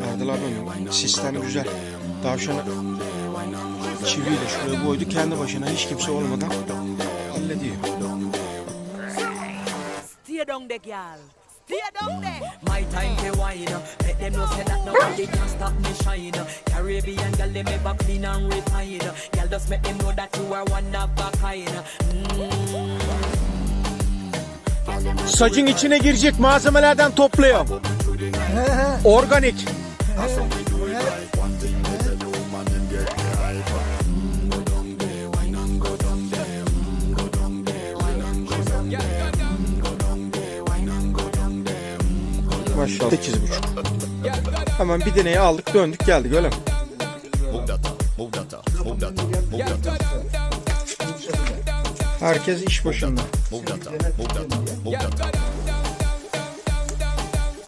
Verdiler onu. Sistem güzel. Tavşanı çiviyle şuraya koydu. Kendi başına hiç kimse olmadan hallediyor. Stay down there, girl. Stay down there. My time to wine. Let them know say that nobody can stop me shine. Caribbean girl, them ever clean and refine. Girl, just make them know that you are one of a kind. Sacın içine girecek malzemelerden topluyorum. Organik. Maşallah. Sekiz buçuk. Hemen bir deneyi aldık döndük geldik öyle mi? Herkes iş başında.